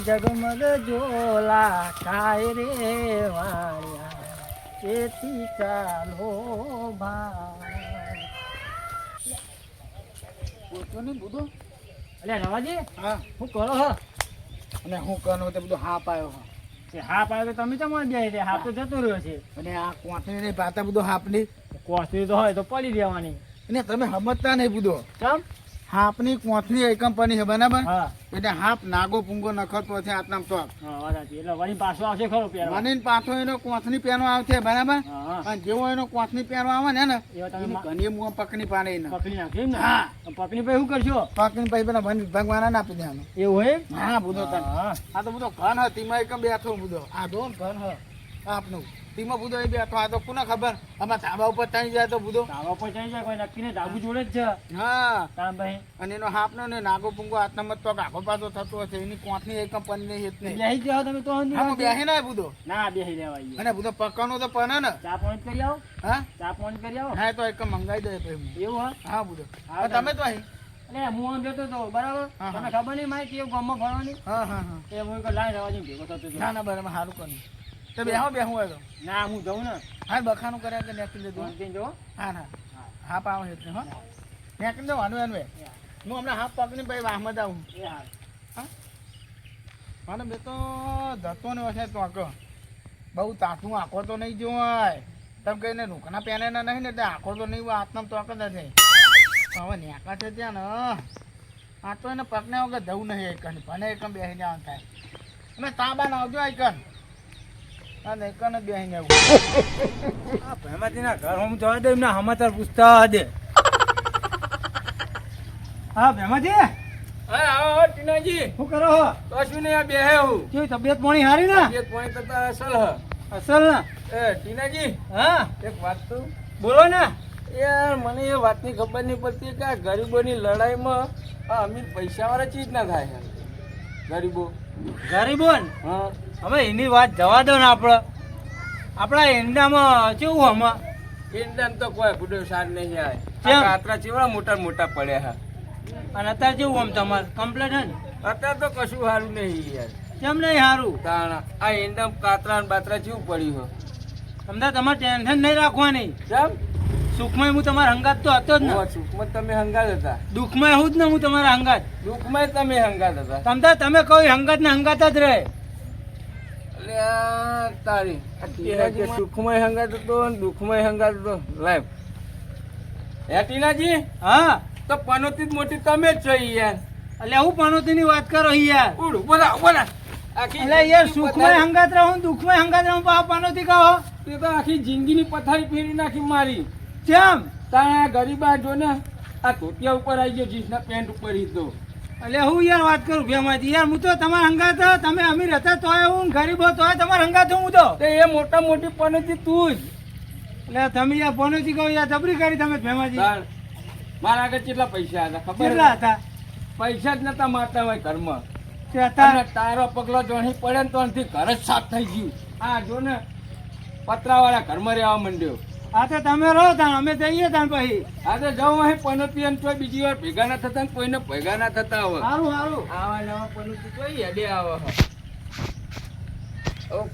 જગમગ જોલા ખાય રે વાળ્યા. એથી ચાલો ભાઈ. અલ્યા હા. શું કરો હો? અને હું કનો તે બધું હાપ આવ્યો હા. હાપ આવે તો તમે ચમણ તે હાપ તો જતો રહ્યો છે? અને આ કોઠી ને પાતા બધું હાપની. કોથળી તો હોય તો પડી દેવાની અને તમે સમજતા નહીં બધું ચમ? હાપની કોથળી એક કંપની છે બરાબર? એટલે હાપ નાગો પૂંગો નખતો છે આટલા તો હા. એટલે વળી પાછો આવશે ખરો પહેરવા. પાછો એનો કોથળી પેનો આવશે બરાબર? હા હા. અને જેવો એનો કોથળી પહેરવા આવે ને મા- ઘણી મું પકડી પાડે પકડી નાખી ને? હા. પકડી પછી શું કરશો? પકડી પછી પેલા વન ભગવાન ના આપી દેવાનું. એવું હોય હા બધો તને. હા. આ તો બધો ઘન હતી તીમાં એક બેઠો બધો આ દો ઘન હ આપનું. તીમાં બધો એ બેઠો આ તો કોને ખબર? આમાં ધાબા ઉપર થઈ જાય તો બધો ધાબા ઉપર ચડી જાય કોઈ નક્કી ને ધાબુ જોડે જ છે. હા. તાંભાઈ અને એનો હાપનો ને નાગો પુંગો આટલામાં તો આગો પાછો થતો હશે. એની કોથળી એક કંપની હેત નહીં. બેસી જાવ તમે તો આમાં બેહે ના બધો ના બેસી લેવાય અને બધો પકવાનો તો પને ને. ચા પાણી કરી આવો. હા? ચા પાણી કરી આવો. હા તો એક મંગાઈ દે પછી એવું હા હા બધો હા, હા, તમે તો અહીં. એટલે હું જતો હતો બરાબર? હા, તમને ખબર નહીં મારી કેવું ગામમાં ફરવાની? હા હા હા. એ હું લાઈ રહેવા ભેગો થતો ના ના બરાબર સારું કર્યું તો બેહો બેહું હોય તો ના હું જઉં ને. હા બખાનું કર્યા કે નેકી દેજો હા ના હા પાવ એટલે હો. નેકી દેવાનું એનું એ. હું હમણાં હાફ પકડીને ભાઈ વાહમાં આવું એ હા? મને બે તો જતો ને વસે તો બહુ તાતું આંખો તો નહીં જોવાય. તમે કહીને રૂખના પહેલેના નહીં ને એટલે આંખો તો નહીં આત્મ તો આંખો નથી. હવે નેકા છે ત્યાં ને આ તો એને પગને વગર જવું નહીં એકન ભલે એકમ બેસી જવાનું થાય. અને તાબા ના આવજો એકન. અને જ બેસી જવું ભેમાજીના ઘર હું જવા દે એમના સમાચાર પૂછતા દે હા ભેમાજી? હા આવો ટીનાજી. શું કરો હો? કશું નહીં આ બેહે હું. કેવી તબિયત પાણી હારી ને? તબિયત પાણી કરતા અસલ હ. અસલ ને? એ ટીનાજી હા? એક વાત તો. બોલો ને. યાર મને એ વાતની ખબર નહીં પડતી કે આ ગરીબોની લડાઈમાં આ અમીર પૈસાવાળા ચીજ ના થાય. ગરીબો ગરીબો. ગરીબોન? હા. હવે એની વાત જવા દો ને આપણે આપણા ઈંડામાં કેવું આમાં? ઇન્ડિયન તો કોઈ ગુડો સાર નહીં આવે કાતરા ચેવડા મોટા મોટા પડ્યા અને અત્યારે કેવું આમ તમારે? કમ્પ્લેટ હે ને? અત્યારે તો કશું સારું નહીં યાર. કેમ નહીં સારું? તાણા આ ઇન્ડમ કાતરા ને બાતરા જેવું પડ્યું હોય તમને તમારે ટેન્શન નહીં રાખવાની. કેમ? સુખમય હું તમારા હંગાત તો હતો જ ને. હું સુખમાં તમે હંગાત હતા. દુઃખમાં હું જ ને હું તમારા હંગાત. દુઃખમાં તમે હંગાત હતા. તમને તમે કોઈ હંગાત ને હંગાત જ રહે. એટલે તારી. સુખમય હંગાત દુઃખમય હંગાત હતો. લાઈફ હે ટીનાજી? હા તો પનોતી મોટી તમે જ છો યાર એટલે હું પનોતી ની વાત કરો યાર ઉડ બોલા બોલા એટલે યાર જિંદગીની પથારી- હંગાત રહું દુઃખમાં હંગાત રહું પા પનોતી કહો. તે તો આખી જિંદગીની પથારી ફેરી નાખી મારી. કેમ તારા ગરીબા જો ને આ ધોતિયા ઉપર આવી ગયો જીન્સના પેન્ટ ઉપર હીધો એટલે હું યાર વાત કરું ભેમાજી. યાર હું તો તમારા હંગાત તમે અમીર હતા તોય હું ગરીબ હતો. તોય તમારા હંગાત હું તો એ મોટા મોટી પનોજી તું જ. એટલે તમે યાર પનોજી કહો યાર જબરી કરી તમે ભેમાજી. મારા આગળ કેટલા પૈસા હતા ખબર કેટલા હતા? પૈસા જ નતા મારતા હોય ઘરમાં. તારો પગલો જોણી પડે ને તો ઘર જ સાફ થઈ ગયું. હા જો ને પતરાવાળા ઘરમાં રહેવા માંડ્યો. આ તો તમે રહો તાણ અમે જઈએ તાણ પછી. આ તો જાઉં અહીં પનોતી અને તોય બીજી વાર ભેગા ના થતા ને કોઈને ભેગા ના થતા આવે સારું સારું આવા નવા પનોતી તોય હેડે આવે હવે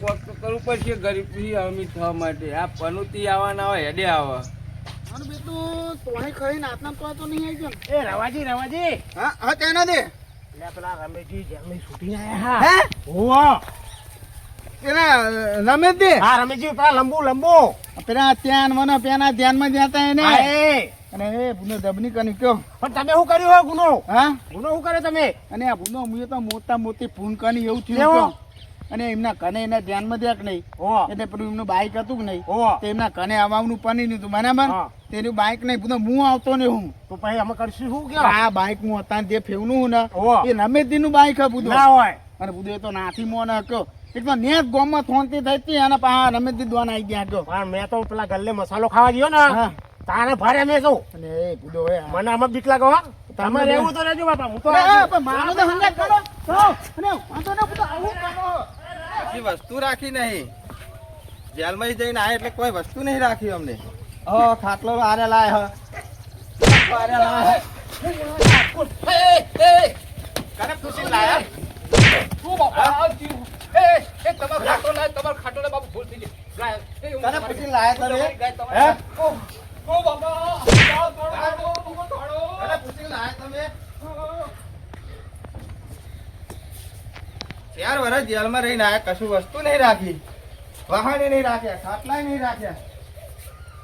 કોક તો કરવું પડશે ગરીબી અમી થવા માટે. આ પનોતી આવવાના હોય હેડે આવે. અને બેટું તોણી ખાઈને આટલા તો તો નહીં આવી ગયો એ રવાજી રવાજી. હા હા તેના દે. પેલા રમેજી જેમની શૂટિંગ આયા હે? ઓવા પેલા રમેશ હા રમેશજી પેલા લંબુ લંબુ. પેલા ત્યાં મને પેલા ધ્યાનમાં જતા એને. અને એ ગુનો દબની કરી કયો. પણ તમે શું કર્યું હોય ગુનો? હા? ગુનો શું કર્યો તમે? અને આ ગુનો મુએ તો મોટા મોટી ફોન કરી એવું થયું અને એમના કને એના ધ્યાનમાં દેખ નહીં. એટલે પેલું એમનું બાઇક હતું કે નહીં. તે એમના કને આવવાનું પની નહીં હતું બરાબર. તેનું બાઈક નહીં બધું હું આવતો ને હું. તો પછી અમે કરશું શું કે? આ બાઇક હું હતા જે ફેવનું હું ને. એ રમેશજી નું બાઈક હતું. ના હોય. અને બધું એ તો નાથી મોને હક્યો તો નેસ ગોમમાં થોંતી થઈ હતી અને પા રમેશજી દોન આવી ગયા જો. પણ મેં તો પેલા ગલ્લે મસાલો ખાવા ગયો ને. હા. તારે ભારે મેં શું? અને એ બુડો એ હા. મને આમાં બીક લાગો તમે તમે રહેવું તો રહેજો બાપા હું તો પણ મારો તો હંગાત કરો. તો, અને વાંધો ના બધું આવું કરો. પછી વસ્તુ રાખી નહીં. જેલમાં જઈને આયા એટલે કોઈ વસ્તુ નહીં રાખી અમને. હ ખાટલો આરે લાય હ. આરે લાય. કરે ખુશી લાયા તું બાપા? આ જીવ. એ એ તમારો ખાટો લાય તમારો ખાટો લાય બાપુ ભૂલ થઈ ગઈ. લાય એ હું તને તમારી- પૂછીને તને? તમારી ગાય તમારી હે? ઓ, ઓ બાપા જાઓ, દોડો, દોડો, દોડો, દોડો. તને પૂછીને લાયા તમે ચાર વર્ષ જેલમાં રહીને આયા કશું વસ્તુ નહીં રાખી. વાહને નહીં રાખ્યા ખાટલાય નહીં રાખ્યા.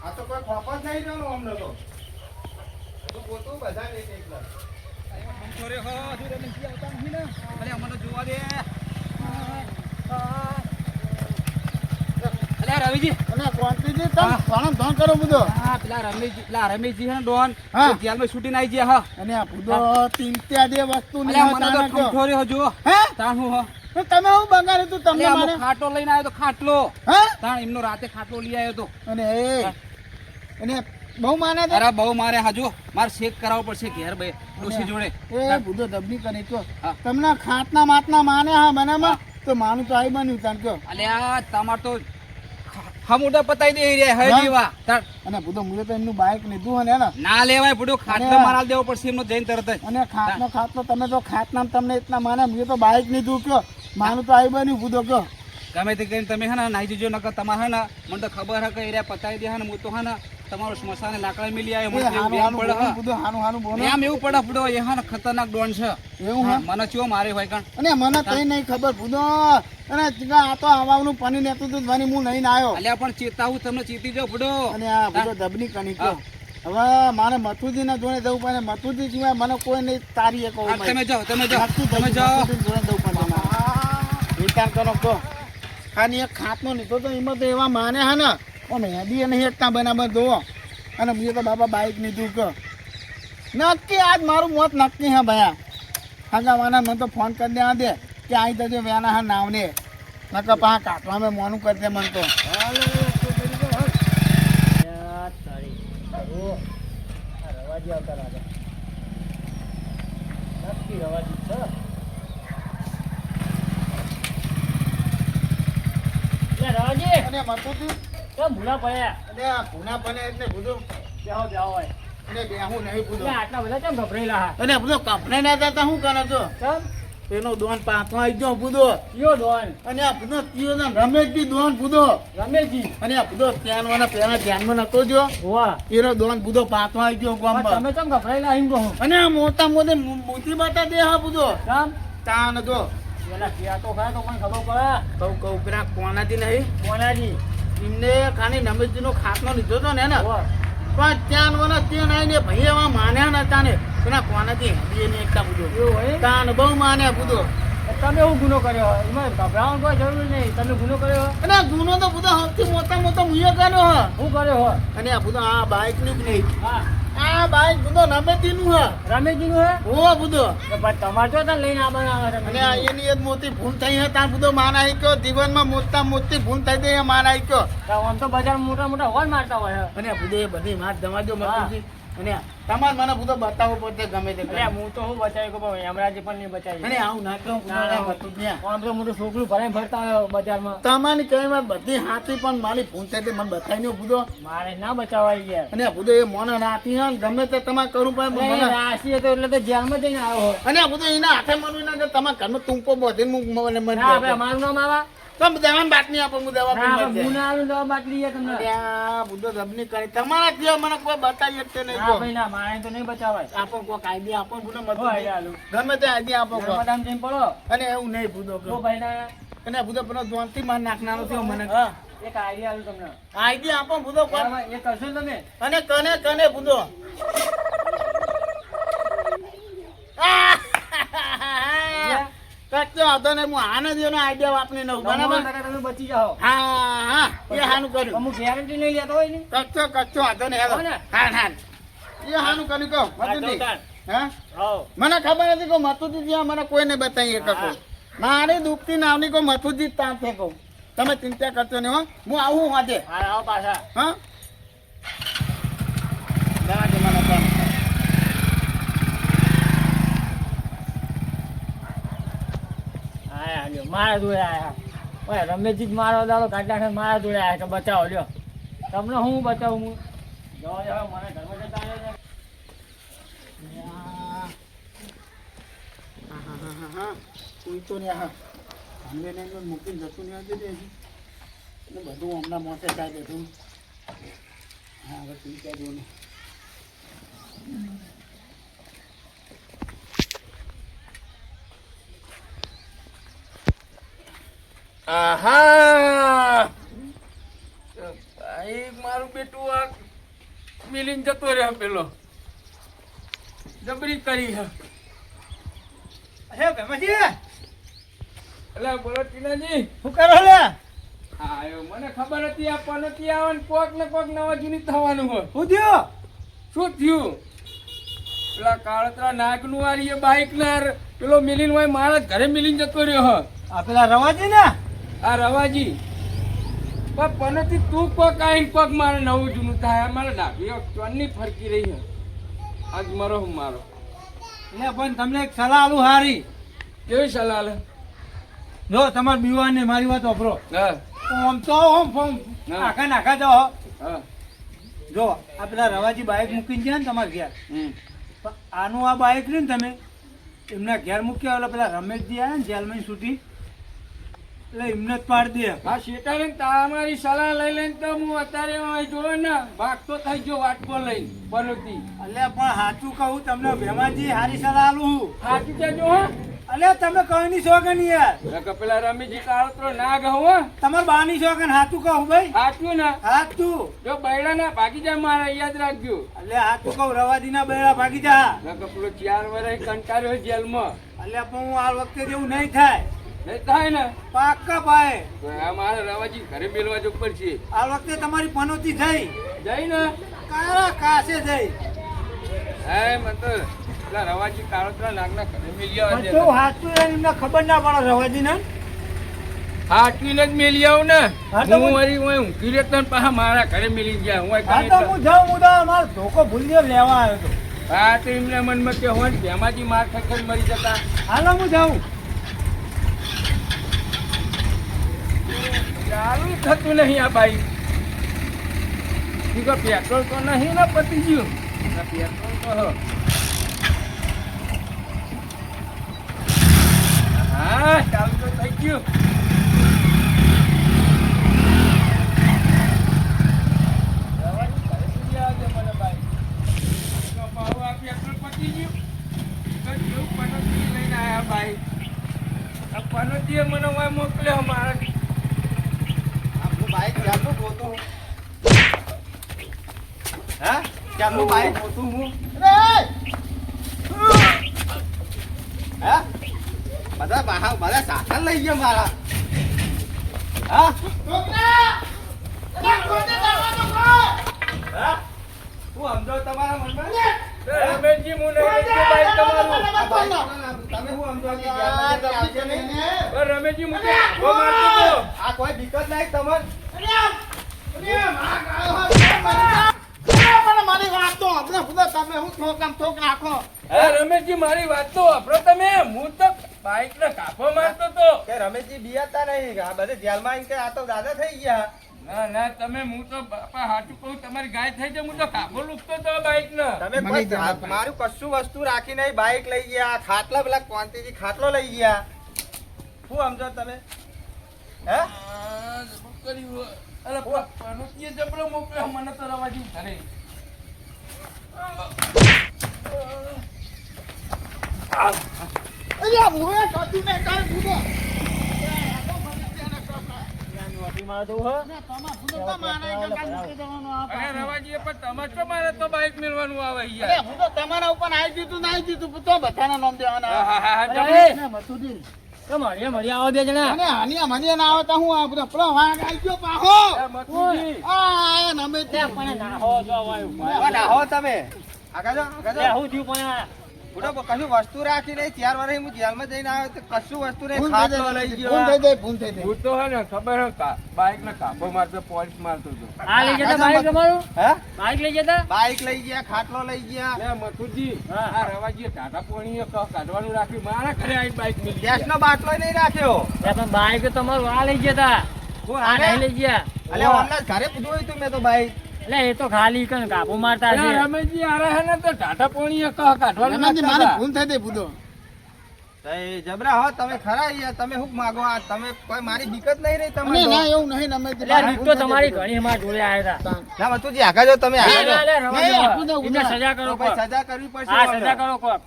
આ તો કોઈ ખોફ જ નહીં જવાનું અમને તો. બધું પોતું બધા નહીં એકલા. અરે હા, હજુ રમેશ જી આવતા નથી ને? અરે અમને જોવા દે અલ્યા રવિજી અને ક્રાંતિજી તમે ઘણો ધન કરો બધો. હા પેલા રમેશજી પેલા રમેશજી છે ડોન જેલમાં છૂટીને આવી ગયા હા. અને આ બધો તીનત્યા જે વસ્તુ અલ્યા મને તો નહીં ઠમઠો હે? તાણ હું. હો તમે હું બગાડ્યું તું તમને મને? ખાટલો લઈને આવ્યો તો ખાટલો. હે? તાણ એમનો રાતે ખાટલો લઈ આવ્યો તો. અને એ અને બહુ માને અરે બહુ મારે હાજો. મારે શેક કરાવવો પડશે ઘેર બે ડોશી જોડે. એ બુધો દબની કરે તો તમને ખાતના માતના માને હા મને તો માનું તો આઈ બન્યું તાન કયો અલ્યા તમાર તો હા મોટા પતાઈ દે રે હે. અને મુજે તો એમનું બાઇક લીધું ને ને ના લેવાય પડ્યો ખાટલો અરે. દેવો પડશે એમનો જઈને તરત જ અને ખાટનો ખાટલો તમે તો ખાટનામ તમને એટલા માને મુજે તો બાઇક લીધું કયો માનું તો આઈ બન્યું બુધો કયો ગમે તે કરીને તમે હે ને નાહી જજો નકર તમારે હે ને મને તો ખબર હે કે એરિયા પતાવી દે હે ને હું તો હે ને તમારો સ્મશાને લાકડા મિલી મને તો પડે બોલો, હા. બધું હાનું હાનું બોલો. એમ એવું પડે પડો એ હા ખતરનાક ડોન છે. એવું હા, મને ચો મારે હોય કણ? અને મને તઈ નહીં ખબર બુધો અને આ તો આવવાનું પાણી નેતું હતું ધ્વની હું નહીં આવ્યો અલ્યા પણ ચેતાવું તમને ચેતી જાવ પડો. અને આ બધો દબની કણી કહો હવે મારે મથુજી ના જોડે જવું પડે મથુજી સિવાય મને કોઈ નહીં તારી એક તમે જાઓ તમે જાઓ. તમે જાઓ. જોડે જવું પડે. વિચાર કરો તો ખાલી એક ખાતનો લીધો તો એમાં તો એવા માને હે ને. ઓ મહેંદી નહીં એકતા બરાબર જોવો અને મેં તો બાબા બાઈક લીધું કે. નક્કી આજ મારું મોત નક્કી હે ભયા. હગાવાના મને તો ફોન કરી દેવા દે કે અહીં જજો વેના હા નાવને. નકર પા કાટવા મેં મોનું કરી દે મને તો. અને મથુજી અને આ ભૂના પડે એટલે બધું અને બેહું નહીં બધું. અને બધો કપડે ના જતા શું કરે છો? એનો દોન પાથો આવી ગયો બુધો. અને આ બધો કયો ને રમેશજી દોન દોન રમેશજી? અને આ ત્યાં વાળા પેલા ધ્યાનમાં નતો જો એનો દોન બુધો પાથો આવી ગયો ગામમાં. અને આ મોટા મોટે મોટી બાતા દે હા બુધો. તાન જો. કઉ કઉ પેલા કોનાથી નહીં? એમને ખાલી નમેશજી નો ખાટલો લીધો હતો ને ને પણ ત્યાં વાળા ત્યાં આવીને ભાઈ એવા માન્યા નતા ને એના કોનાથી હેડી ને એકતા બુધો તાન બહુ માન્યા બુધો તમે હું ગુનો કર્યો એમાં ગભરાવાની કોઈ જરૂર નહીં. તમે ગુનો કર્યો અને ગુનો તો બધો સૌથી મોટા મોટો મુયો કર્યો હું કર્યો હોય? અને આ બધો આ બાઈકની નહીં. હા. આ બાઈક બુધો નમેતી નું હ. રમેશજી નું હે ઓ બધો તો તમારે જો લઈને આવવાના આવે અને એની એક મોટી ભૂલ થઈ હે ત્યાં બધો માન આવી ગયો. જીવનમાં મોટા મોટી ભૂલ થઈ ગઈ માન આવી ગયો. આમ તો બજાર મોટા મોટા હોલ મારતા હોય. અને એ બધી માર જવા દો મતલબથી. અને તમારે મને બધો બતાવવો પડશે ગમે તે અરે હું તો હું બચાવી કહું પણ યમરાજે પણ નહીં બચાવી અને આવું ના કહું આમ તો મોટું છોકરું ભરાઈ ફરતા બજારમાં. તમારી કઈ વાત બધી હાથી પણ મારી ભૂલ થઈ મને બતાવી નો બુધો. મારે ના બચાવાય યાર. અને બધો એ મોને નાતી ને ગમે તે તમારે કરવું પડે એટલે મને એ તો એટલે તો જેલમાં જઈને આવ્યો અને આ એના હાથે મનવું ના કે તમારા ઘરનો તુંપો બધીને મને મારું નામ આવા. તમે દવાની બાટલી આપો હું દવા ના આપણે પી હું ના આલું દવા બાટલી છે તમને. ત્યાં બુદ્ધો રબની કરી. તમારા ત્યાં મને કોઈ બતાવી શકતે નહીં ના ભાઈ ના મારે તો નહીં બચાવાય. આપો કોઈ કાયદે આપો બુદ્ધો મત ગમે તે આઈડિયા આપો કોઈ. નર્મદામાં જઈને પડો. અને એવું નહીં બુદ્ધો તો ભાઈ ના. અને બુદ્ધો પેલો જોનથી માર નાખનારો થયો મને. એક આઈડિયા આલું તમને. આપો બુદ્ધો કોઈ. એ કરશો તમે? અને કને કને બુદ્ધો કચ્ચો હતો ને હું આને દે ને આઈડિયા વાપરી નવ બરાબર? તમે બચી જાઓ. હા હા એ હાનું કર્યું. અમુક ગેરંટી નહીં લેતો હોય ને? કચ્છો કચ્છો હતો ને હેલો. હા હા એ હાનું કર્યું કહો મતુજી. હા? મને ખબર નથી કે મથુજી જ્યાં મને કોઈને બતાવી શકો મારી દુઃખતી નામની કોઈ મથુજી ત્યાં છે કહું. તમે ચિંતા કરશો નહીં હો. હું આવું આજે. હા પાછા. હા જવા દે મને પણ. આયા લ્યો મારા જોડે આવ્યા ઓય રમેશજી જ મારો દાડો કાઢ્યા મારા જોડે આવ્યા કે બચાવો લ્યો. તમને હું બચાવું? હું જવા જાવ મને ઘરમાં જતા આવ્યા. કોઈ તો નહીં, હા. સાંભળીને એમને મૂકીને જતું નહીં આવતું દેજી એટલે બધું હમણાં મોટે થાય બધું. હા આહા! ભાઈ મારું બેટું આ મિલીન જતો રહ્યો પેલો. જબરી કરી હે. હે ભેમાજી એટલે બોલો ટીનાજી. શું કરો લે? આયો મને ખબર હતી આ નથી આવવાનું કોક ને કોક નવા જૂની થવાનું હોય. શું થયો? શું થયું? પેલા કાળતરા નાગનું વાળી એ બાઈક ના પેલો મિલીન હોય મારા ઘરે મિલિન જતો રહ્યો હ. આ પેલા રવાજી ને? આ રવાજી. પણ પનોતી તું કોક આઈને કોક મારે નવું જૂનું થાય. મારે મારા ડાબીઓ ચોની ફરકી રહી હે આજ મારો હું મારો. એટલે પણ તમને એક સલાહ આલું હારી. કેવી સલાહ લે? જો તમારા બીવાને મારી વાત વાપરો. હા. આમ તો આમ ફોમ નાખા નાખા હા. જો આ પેલા રવાજી બાઇક મૂકીને ગયા ને તમારા ઘેર. આનું આ બાઇક રહ્યું ને તમે એમના ઘેર મૂક્યા એટલે પેલા રમેશજી આવ્યા ને જેલમાં છૂટી એટલે એમને પાડ દે. હા શેટાને તમારી સલાહ લઈ લઈને તો હું અત્યારે જોયો ને ભાગતો થઈ ગયો વાટકો લઈને પરોતી એટલે પણ સાચું કહું તમને ભેમાજી સારી સલાહ આલું સાચું કેજો હા. અલે તમે કહી નહીં શોખન યાર નકર પેલા રમીજી કાળતરો ના ગહો તમાર બાની શોખન સાચું કહું ભાઈ? સાચું ને? સાચું જો બૈડા ના ભાગી જા મારા યાદ રાખજો. એટલે સાચું કહું રવાજી ના બેડા ભાગી જા. નકર પેલો ચાર વર્ષ કંટાળ્યો જેલમાં. એટલે પણ હું આ વખતે જેવું નહીં થાય. નહીં થાય ને. પાક્કા ભાઈ. તો આ મારે રવાજી ઘરે મેલવા ઉપર છે આ વખતે તમારી પનોતી થઈ જઈ ને? કારા કાસે થઈ હે મત પેલા રવાજી કાળતરા નાગના ઘરે મેલી દે. બધું એમને ખબર ના પડે રવાજી ને હાચવીને જ મેલી આવું ને. હા હું હું- ઊંઘી રહેતો ને પાછા મારા ઘરે મેલી ગયા. હું તો હું જાઉં હું તો મારો ધોકો ભૂલ્યો લેવા આવ્યો હતો. હા તો એમને મનમાં કે હોય ભેમાજી માર ખખર મરી જતા. હાલો હું જાઉં. ચાલુ થતું નહીં આ બાઈક. બીજો પેટ્રોલ તો નહીં ને પતી ગયું પેટ્રોલ તો હા. ચાલુ તો થઈ ગયું. સુધી મને મોકલ્યો, મારા બાઈક ક્યારનું ગોતું હું? હા? ક્યારનું બાઈક ગોતું હું? હા? બધા બહાર બધા સાધન લઈ ગયા મારા. હા? સમજો તમારા મનમાં. તમારું. તમે હું સમજો? રમેશજી હતો. આ કોઈ દિક્કત નહીં તમને હે રમેશજી મારી વાત તો વાપરો તમે. હું તો બાઈક ને કાપો મારતો તો. કે રમેશજી બિયાતા નહીં. આ બધે જેલમાં કે આ તો દાદા થઈ ગયા. ના ના તમે હું તો બાપા હાચું કહું તમારી ગાય થઈ જાય હું તો કાપો લૂકતો હતો બાઈક ને તમે. મારું કશું વસ્તુ રાખી નહીં બાઈક લઈ ગયા ખાટલા પેલા ક્વાંતિજી ખાટલો લઈ ગયા. શું સમજો તમે? હે? કર્યું અરે પનોતીએ જબરો મોકલ્યો મને તો ઘરે. નોકરીમાં જવું હે? અરે રવાજીએ પણ તમારે તો મારે તો બાઈક મેળવાનું આવે તો તમારા ઉપર આવી દીધું ના આવી દીધું તો બધાના નામ દેવાના. તો મળીએ મળીએ આવો બે જણા. અને હાનિયા મનિયા ના આવતા હું આ બધો પેલો વાઘ આવી ગયો પાહો આ નમે તે પણ નાહો જો વાયુ. આવા. નાહો તમે. આગળ જાઓ, આગળ હું થયું પણ આ? બુડો કશું વસ્તુ રાખી નહીં. ચાર વર્ષ હું જેલમાં જઈને આવ્યો તો કશું વસ્તુ નહીં. ભૂલ લઈ જાય. ભૂલ થઈ જાય ભૂલ થઈ જાય. હું તો હે ને ખબર હે કા- બાઈક ને કાપો મારતો પોલીસ મારતો હતો. આ લઈ જતા બાઈક તમારું? હે? બાઈક લઈ જતા? બાઈક લઈ ગયા ખાટલો લઈ ગયા. લે મથુરજી. આ ટાટા કાઢવાનું રાખ્યું. મારા ઘરે આવીને બાઈક મિલી ગેસનો બાટલો નહીં રાખ્યો. પણ બાઈક તમારું આ લઈ જતા. હું આ લઈ ગયા. અલે ઓનલાઈન ઘરે જોયું તું મેં તો બાઈક. એટલે એ તો ખાલી કણ કાપો મારતા છે. રમેશજી આરે હે ને તો ટાટા પોણીએ કહ કાઢવાનું રમેશજી, મારે ભૂલ થઈ દે ભૂલો. તઈ જબરા હો તમે ખરા યાર તમે હુક માગો આ તમે કોઈ મારી દિક્કત નહીં રહી તમને ના એવું નહીં અમે એટલે રીત તો તમારી ઘણી અમારા જોડે આયા હતા. ના મતુજી આગા જો તમે આગા જો. લે, નહીં, આપું દઉં, એમને સજા કરો કોઈ સજા કરવી પડશે હા સજા કરો કોક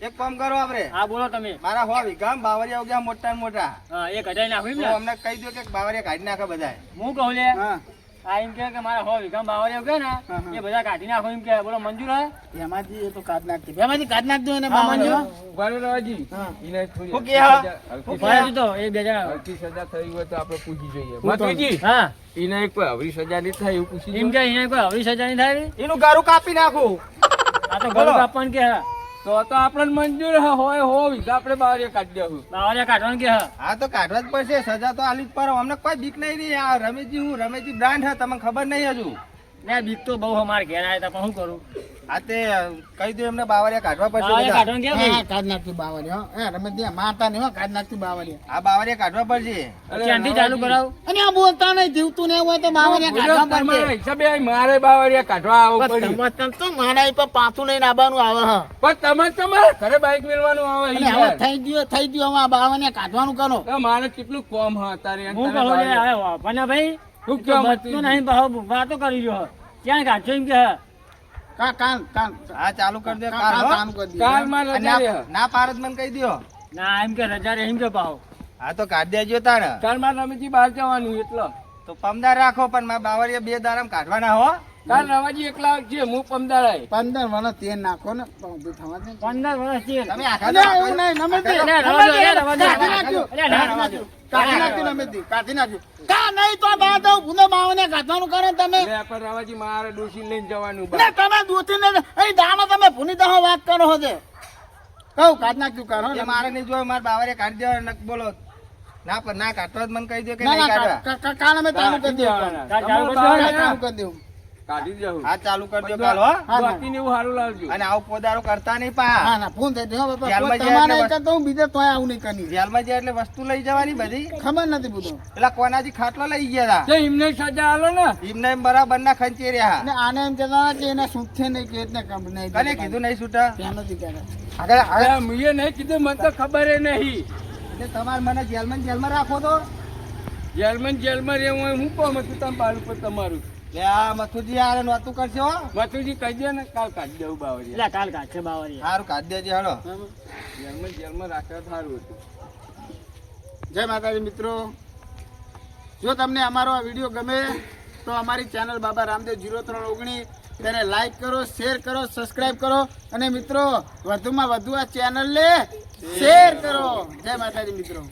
એક કામ કરો આપણે હા બોલો તમે. મારા હો વીઘા બાવરિયા ઉગ્યા મોટા મોટા. હા એક હજાર નાખું એમ તો ને અમને કહી દો કે બાવરિયા કાઢી નાખે બધા હું કહું લે? હા. આ એમ કે કે મારા હો વીઘા બાવળિયા ઉગે ને હા, હા. એ બધા કાઢી નાખો એમ કે બોલો મંજૂર હે એમાંથી એ તો કાઢ નાખતી એમાંથી કાઢ નાખજો એને હા, મંજૂર. ઉભારો રવાજી. હા. થોડી શું કહે હા? હલકી તો એ બે જણા. સજા થઈ હોય તો આપણે પૂછી જોઈએ. હું મતુજી હા. કોઈ હવરી સજા ની થાય એવું પૂછી એમ કે એને કોઈ હવરી સજા નહીં થાય? એનું ગારું કાપી નાખું. આ તો ગારું ગળું કાપવાનું કે હા. તો તો આપણને મંજૂર હે, હોય હો વીઘા આપણે બાવરિયા કાઢી દેવું બાવળિયા કાઢવાનું કે હા? હા તો કાઢવા જ પડશે સજા તો આલી જ પર અમને કોઈ બીક નહીં રહી. આ રમેશજી હું રમેશજી બ્રાન્ડ હે તમને ખબર નહીં હજુ. ને બીક તો બહુ અમાર ઘેર આવ્યા હતા પણ શું કરું? આ તે કહી દઉં એમને બાવરિયા કાઢવા પડશે હા, હા, કાઢ નાખતી બાવન, હા. હા, મારતા નહીં, હો, કાઢ નાખતી બાવન. આ બાવરિયા કાઢવા પડશે. ક્યાંથી ચાલુ કરાવ? અને આ બોલતા નહીં જીવતું ને હોય તો બાવન કાઢવા પડશે. હિસાબે મારે બાવરિયા કાઢવા આવો તમે તમે તો મારા પર પાછું લઈને આવવાનું આવે હા. પણ તમે તમારે ઘરે બાઈક મેળવાનું આવે અને હવે થઈ ગયો થઈ ગયો હવે આ બાવન કાઢવાનું કરો. મારે કેટલું કોમ હા તારે હું કહું લે હવે ભાઈ. કહો બચતું નહીં બહુ વાતો કરી રહ્યો ક્યાં કાચો એમ કે? હા કા કાન કાન હા ચાલુ કરી દે કાન. કાન કરી કાલ દીધું. માં રજા રે ના- પારત મને કહી દો ના એમ કે રજા રે એમ કે પાહો. હા તો કાઢ દેજો તાણ. કાલમાં રમીજી બહાર જવાનું એટલો. તો પમદાર રાખો પણ મારા બાવરિયા બે દારામ કાઢવાના હો. કાલ રવાજી એકલા છે હું પમદારાય પંદર વર્ષ તેલ નાખો ને. તો ઊભી થવા દે. પંદર વર્ષ છે તમે આખા એવું નહીં, નમેતી. દો, અલે, રવા દો. કાઢી નાખ્યું. અલે, ના, રવા દો. કાઢી નાખ્યું નમેતી, કાઢી નાખ્યું. કા નહીં તો બા દઉં, ભૂંડો બાવને કાઢવાનું કરો તમે. આપણે રવાજી મારે ડોસી લઈને જવાનું ને તમે દૂધી ને અહીં દાનો તમે ભૂની દહો વાત કરો છો તે. કહું કાઢ નાખ્યું કરો મારે નહીં જોયું મારા બાવરિયા કાઢી દેવા નક બોલો. ના પણ ના કાઢતો જ મને કહી દે કે ના કાઢવા. કાલ અમે ચાલુ કરી દઉં. જવાના. કાલ કરી દઉં. કાઢી જવું હા ચાલુ કરી દો કાલ હો. હા, ના. એવું સારું લાવજો. અને આવું પોદારો કરતા નહીં હા પા ના ફોન થઈ ગયો. બાપા. જેલમાં જાય તમારે એટલે એક તો હું બીજે તોય આવું નહીં કરી જેલમાં જાય એટલે વસ્તુ લઈ જવાની બધી. ખબર નથી બધું. એટલે કોનાજી ખાટલો લઈ ગયા હતા એમને સજા આલો ને. એમને એમ બરાબર ના ખંચી રહ્યા. અને આને એમ કહેતા કે એને સૂટ નહીં કે એટલે કમ નહીં કને કીધું નહીં છૂટા ત્યાં નથી કહેતા. આગળ આગળ અરે નહીં કીધું મને તો ખબર નહીં. એટલે તમારે મને જેલમાં જેલમાં રાખો તો? જેલમાં ને જેલમાં રહેવું હોય હું કોમ હતું તમે બાર ઉપર તમારું. મથુજી આ નોતું કરશે હો. મથુજી કહી દે ને કાલ કાઢી દેવું એટલે કાલ કાઢશે બાવળિયા. સારું કાઢી દેજે સારું હતું. જય માતાજી મિત્રો. જો તમને અમારો આ વીડિયો ગમે તો અમારી ચેનલ બાબા રામદેવ જીરો ત્રણ ઓગણીસ તેને લાઈક કરો શેર કરો સબસ્ક્રાઈબ કરો. અને મિત્રો વધુમાં વધુ આ ચેનલને શેર કરો. જય માતાજી મિત્રો.